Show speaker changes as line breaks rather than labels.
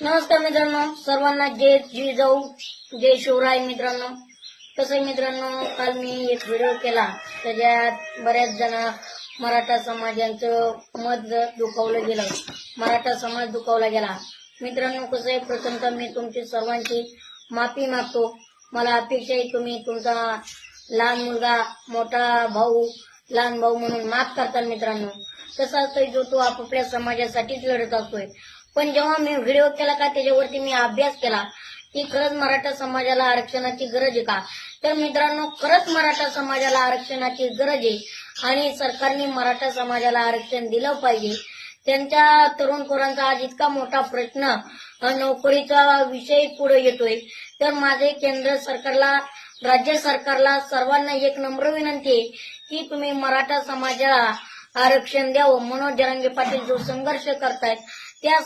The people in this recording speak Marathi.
नमस्कार मित्रांनो सर्वांना जय जिजाऊ जय शिवराय मित्रांनो. तसं मित्रांनो काल मी एक व्हिडिओ केला. त्याच्यात बऱ्याच जण मराठा समाजाचं मत दुखावलं गेलं मराठा समाज दुखावला गेला. मित्रांनो कसं आहे प्रथमतः मी तुमची सर्वांची माफी मागतो. मला अपेक्षा आहे तुम्ही तुमचा लहान मुलगा मोठा भाऊ लहान भाऊ म्हणून माफ करता मित्रांनो. तसा असतोय जो तो आपापल्या समाजासाठीच लढत असतोय. पण जेव्हा मी व्हिडिओ केला का त्याच्यावरती मी अभ्यास केला की खरंच मराठा समाजाला आरक्षणाची गरज आहे का? तर मित्रांनो खरंच मराठा समाजाला आरक्षणाची गरज आहे. आणि सरकारने मराठा समाजाला आरक्षण दिलं पाहिजे. त्यांच्या तरुण पोरांचा आज इतका मोठा प्रश्न नोकरीचा विषय पुढे येतोय. तर माझे केंद्र सरकारला राज्य सरकारला सर्वांना एक नम्र विनंती आहे की तुम्ही मराठा समाजाला आरक्षण द्यावं मनोज जरांगे पाटील जो संघर्ष करतायत त्या